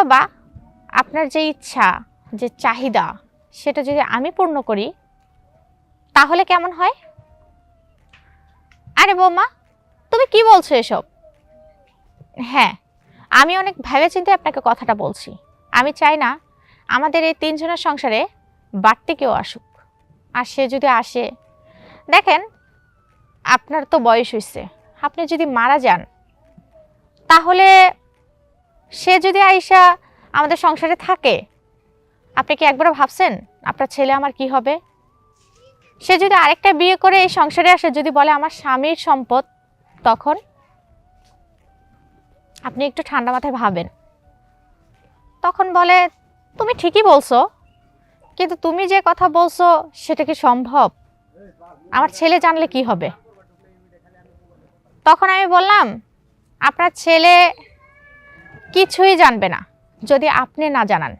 বাবা আপনার যে ইচ্ছা, যে চাহিদা, সেটা যদি আমি পূর্ণ করি, তাহলে কেমন হয়? আরে বৌমা, তুমি কি বলছো এসব? হ্যাঁ আমি অনেক ভেবে চিন্তে আপনাকে কথাটা বলছি। আমি চাই না আমাদের এই তিনজনের সংসারে বাড়তি কেউ আসুক। আর সে যদি আসে, দেখেন আপনার তো বয়স হয়েছে আপনি যদি মারা যান, তাহলে সে যদি আইসা আমাদের সংসারে থাকে, আপনি কি একবারও ভাবছেন আপনার ছেলে আমার কি হবে? সে যদি আরেকটা বিয়ে করে এই সংসারে আসে, যদি বলে আমার স্বামীর সম্পদ, তখন আপনি একটু ঠান্ডা মাথায় ভাবেন। তখন বলে, তুমি ঠিকই বলছো, কিন্তু তুমি যে কথা বলছো, সেটা কি সম্ভব? আমার ছেলে জানলে কি হবে? তখন আমি বললাম, আপনার ছেলে কিছুই জানবে না, যদি আপনি না জানান।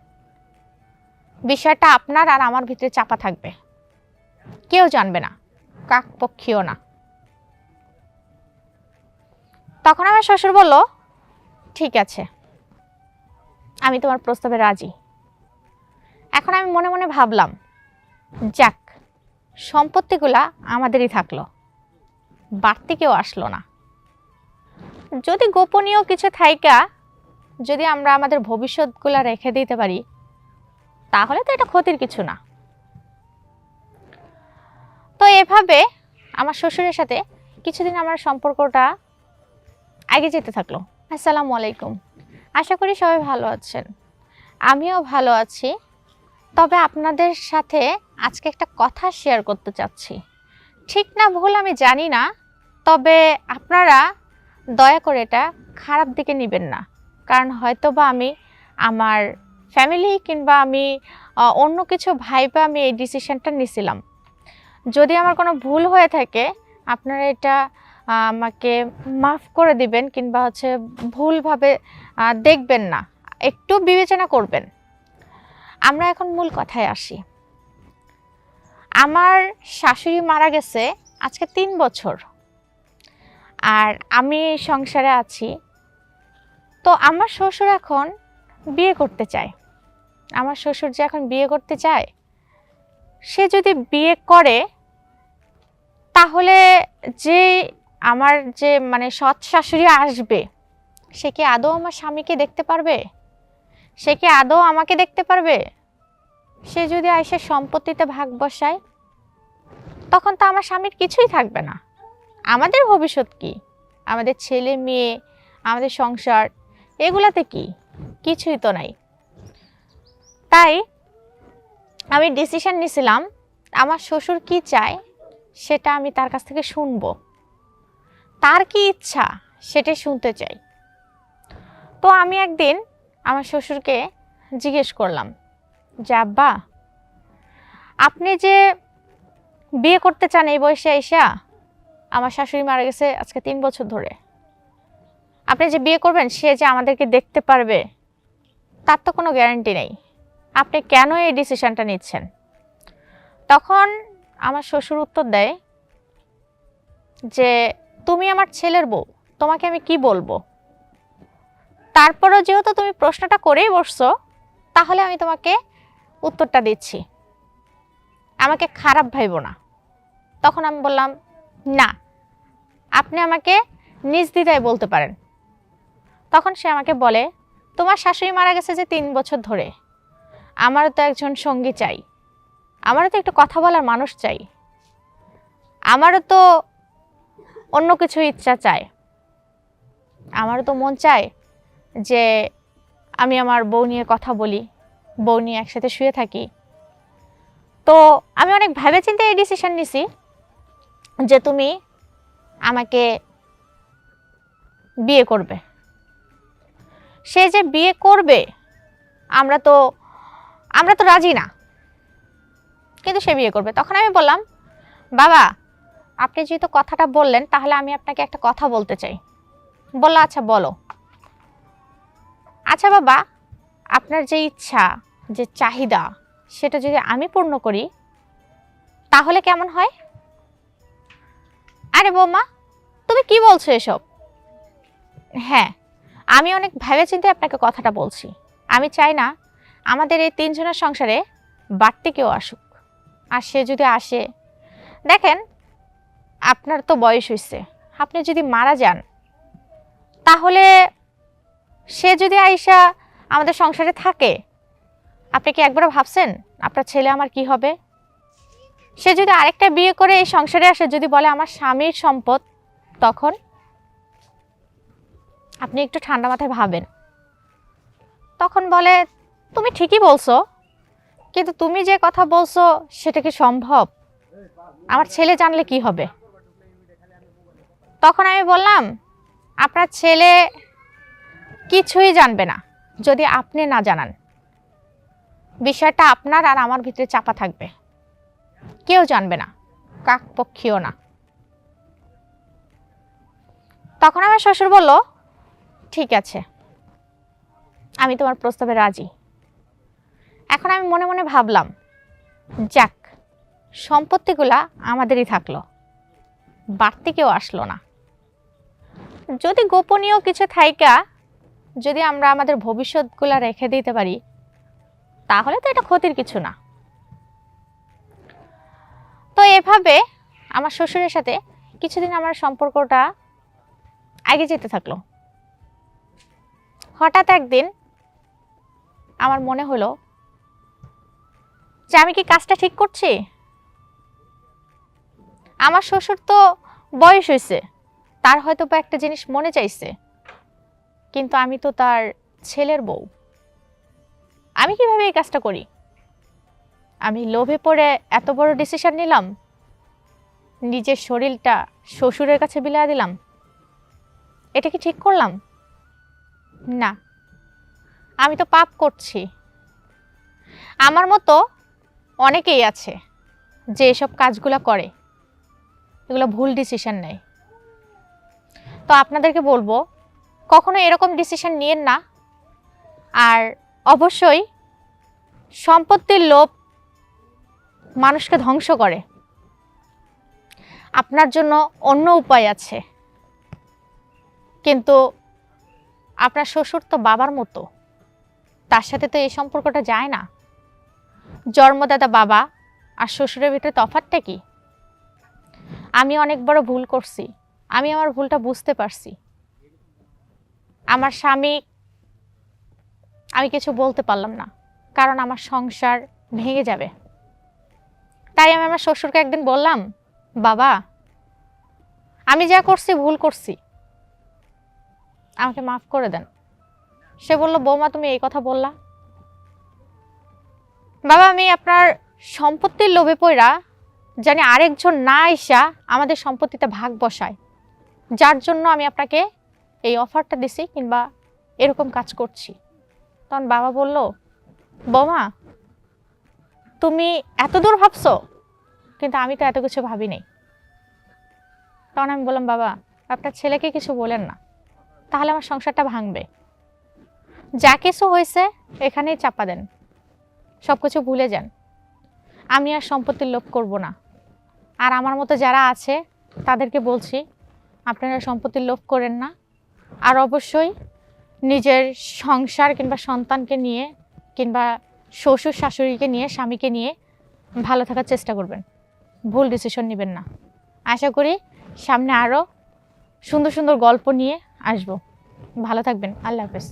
বিষয়টা আপনার আর আমার ভিতরে চাপা থাকবে। কেউ জানবে না কাক পক্ষীও না। তখন আমার শ্বশুর বলল, ঠিক আছে, আমি তোমার প্রস্তাবে রাজি। এখন আমি মনে মনে ভাবলাম, যাক, সম্পত্তিগুলা আমাদেরই থাকল, বাড়তি কেউ আসলো না। যদি গোপনীয় কিছু থাইকা যদি আমরা আমাদের ভবিষ্যৎগুলা রেখে দিতে পারি, তাহলে তো এটা ক্ষতির কিছু না। তো এভাবে আমার শ্বশুরের সাথে কিছুদিন আমার সম্পর্কটা আগে যেতে থাকল। আসসালামু আলাইকুম। আশা করি সবাই ভালো আছেন। আমিও ভালো আছি। তবে আপনাদের সাথে আজকে একটা কথা শেয়ার করতে চাচ্ছি। ঠিক না ভুল আমি জানি না, তবে আপনারা দয়া করে এটা খারাপ দিকে নেবেন না। কারণ হয়তো বা আমি আমার ফ্যামিলি কিংবা আমি অন্য কিছু ভাইবা আমি এই ডিসিশানটা নিছিলাম। যদি আমার কোনো ভুল হয়ে থাকে, আপনারা এটা আমাকে মাফ করে দিবেন কিংবা হচ্ছে ভুলভাবে দেখবেন না, একটু বিবেচনা করবেন। আমরা এখন মূল কথায় আসি। আমার শাশুড়ি মারা গেছে আজকে তিন বছর। আর আমি সংসারে আছি তো আমার শ্বশুর এখন বিয়ে করতে চায়। আমার শ্বশুর যে এখন বিয়ে করতে চায়, সে যদি বিয়ে করে, তাহলে যে আমার যে মানে সৎ শাশুড়ি আসবে, সে কি আদৌ আমার স্বামীকে দেখতে পারবে? সে কি আদৌ আমাকে দেখতে পারবে? সে যদি আইসে সম্পত্তিতে ভাগ বসায়, তখন তো আমার স্বামীর কিছুই থাকবে না। আমাদের ভবিষ্যৎ কি? আমাদের ছেলে মেয়ে, আমাদের সংসার এগুলাতে কি? কিছুই তো নাই। তাই আমি ডিসিশন নিছিলাম, আমার শ্বশুর কি চায় সেটা আমি তার কাছ থেকে শুনব। তার কি ইচ্ছা সেটাই শুনতে চাই। তো আমি একদিন আমার শ্বশুরকে জিজ্ঞেস করলাম যে, আব্বা, আপনি যে বিয়ে করতে চান এই বয়সে আইসা, আমার শাশুড়ি মারা গেছে আজকে তিন বছর ধরে। আপনি যে বিয়ে করবেন, সে যে আমাদেরকে দেখতে পারবে, তার তো কোনো গ্যারান্টি নেই। আপনি কেন এই ডিসিশনটা নিচ্ছেন? তখন আমার শ্বশুর উত্তর দেয় যে, তুমি আমার ছেলের বউ, তোমাকে আমি কি বলব? তারপরও যেহেতু তুমি প্রশ্নটা করেই বসছো, তাহলে আমি তোমাকে উত্তরটা দিচ্ছি। আমাকে খারাপ ভাইব না। তখন আমি বললাম, না, আপনি আমাকে নিজ দ্বিধায় বলতে পারেন। তখন সে আমাকে বলে, তোমার শাশুড়ি মারা গেছে যে তিন বছর ধরে। আমারও তো একজন সঙ্গী চাই। আমারও তো একটু কথা বলার মানুষ চাই। আমারও তো অন্য কিছু ইচ্ছা চায় আমারও তো মন চায় যে আমি আমার বউ নিয়ে কথা বলি, বউ নিয়ে একসাথে শুয়ে থাকি। তো আমি অনেক ভেবে চিন্তে এই ডিসিশন নিছি যে তুমি আমাকে বিয়ে করবে। সে যে বিয়ে করবে, আমরা তো আমরা তো রাজি না। কিন্তু সে বিয়ে করবে। তখন আমি বললাম, বাবা, আপনি যেহেতু কথাটা বললেন, তাহলে আমি আপনাকে একটা কথা বলতে চাই। বলল আচ্ছা বলো। আচ্ছা বাবা, আপনার যে ইচ্ছা, যে চাহিদা, সেটা যদি আমি পূর্ণ করি, তাহলে কেমন হয়? আরে বৌমা, তুমি কি বলছো এসব? হ্যাঁ আমি অনেক ভেবে চিন্তে আপনাকে কথাটা বলছি। আমি চাই না আমাদের এই তিনজনের সংসারে বাড়তি কেউ আসুক। আর সে যদি আসে, দেখেন আপনার তো বয়স হয়েছে আপনি যদি মারা যান, তাহলে সে যদি আইসা আমাদের সংসারে থাকে, আপনি কি একবার ভাবছেন আপনার ছেলে আমার কি হবে? সে যদি আরেকটা বিয়ে করে এই সংসারে আসে, যদি বলে আমার স্বামীর সম্পদ, তখন আপনি একটু ঠান্ডা মাথায় ভাবেন। তখন বলে, তুমি ঠিকই বলছো, কিন্তু তুমি যে কথা বলছো, সেটা কি সম্ভব? আমার ছেলে জানলে কি হবে? তখন আমি বললাম, আপনার ছেলে কিছুই জানবে না, যদি আপনি না জানান। বিষয়টা আপনার আর আমার ভিতরে চাপা থাকবে। কেউ জানবে না কাক পক্ষীও না। তখন আমার শ্বশুর বলল ঠিক আছে। আমি তোমার প্রস্তাবে রাজি। এখন আমি মনে মনে ভাবলাম, যাক, সম্পত্তিগুলা আমাদেরই থাকল। বাড়তি কেউ আসলো না। যদি গোপনীয় কিছু থাইকা, যদি আমরা আমাদের ভবিষ্যৎগুলা রেখে দিতে পারি, তাহলে তো এটা ক্ষতির কিছু না। তো এভাবে আমার শ্বশুরের সাথে কিছুদিন আমার সম্পর্কটা আগে যেতে থাকল। হঠাৎ একদিন আমার মনে হলো যে আমি কি কাজটা ঠিক করছি? আমার শ্বশুর তো বয়স হয়েছে, তার হয়তো বা একটা জিনিস মনে চাইছে, কিন্তু আমি তো তার ছেলের বউ। আমি কীভাবে এই কাজটা করি? আমি লোভে পড়ে এত বড় ডিসিশন নিলাম, নিজের শরীরটা শ্বশুরের কাছে বিলা দিলাম, এটা কি ঠিক করলাম? না, আমি তো পাপ করছি। আমার মতো অনেকেই আছে যে এসব কাজগুলো করে, এগুলো ভুল ডিসিশন নেয়। তো আপনাদেরকে বলব, কখনো এরকম ডিসিশন নিয়েন না। আর অবশ্যই সম্পত্তির লোভ মানুষকে ধ্বংস করে। আপনার জন্য অন্য উপায় আছে। কিন্তু আপনার শ্বশুর তো বাবার মতো। তার সাথে তো এই সম্পর্কটা যায় না। জন্মদাতা বাবা আর শ্বশুরের ভিতরে তফাৎটা কি? আমি অনেক বড় ভুল করছি। আমি আমার ভুলটা বুঝতে পারছি। আমার স্বামী, আমি কিছু বলতে পারলাম না। কারণ আমার সংসার ভেঙে যাবে। তাই আমি আমার শ্বশুরকে একদিন বললাম, বাবা, আমি যা করছি ভুল করছি। আমাকে মাফ করে দেন। সে বলল, বৌমা, তুমি এই কথা বললা? বাবা, আমি আপনার সম্পত্তির লোভে পড়া জানি আরেকজন না আইসা আমাদের সম্পত্তিতে ভাগ বসায়। যার জন্য আমি আপনাকে এই অফারটা দিছি কিংবা এরকম কাজ করছি। তখন বাবা বলল, বৌমা, তুমি এত দূর ভাবছ, কিন্তু আমি তো এত কিছু ভাবি নাই তখন আমি বললাম, বাবা, আপনার ছেলেকে কিছু বলেন না। তাহলে আমার সংসারটা ভাঙবে। যা কিছু হয়েছে, এখানেই চাপা দেন। সব কিছু ভুলে যান। আমি আর সম্পত্তির লোভ করব না। আর আমার মতো যারা আছে, তাদেরকে বলছি, আপনারা সম্পত্তির লোভ করেন না। আর অবশ্যই নিজের সংসার কিংবা সন্তানকে নিয়ে কিংবা শ্বশুর শাশুড়িকে নিয়ে, স্বামীকে নিয়ে ভালো থাকার চেষ্টা করবেন। ভুল ডিসিশন নেবেন না। আশা করি সামনে আরও সুন্দর সুন্দর গল্প নিয়ে আসব। ভালো থাকবেন। আল্লাহ হাফেজ।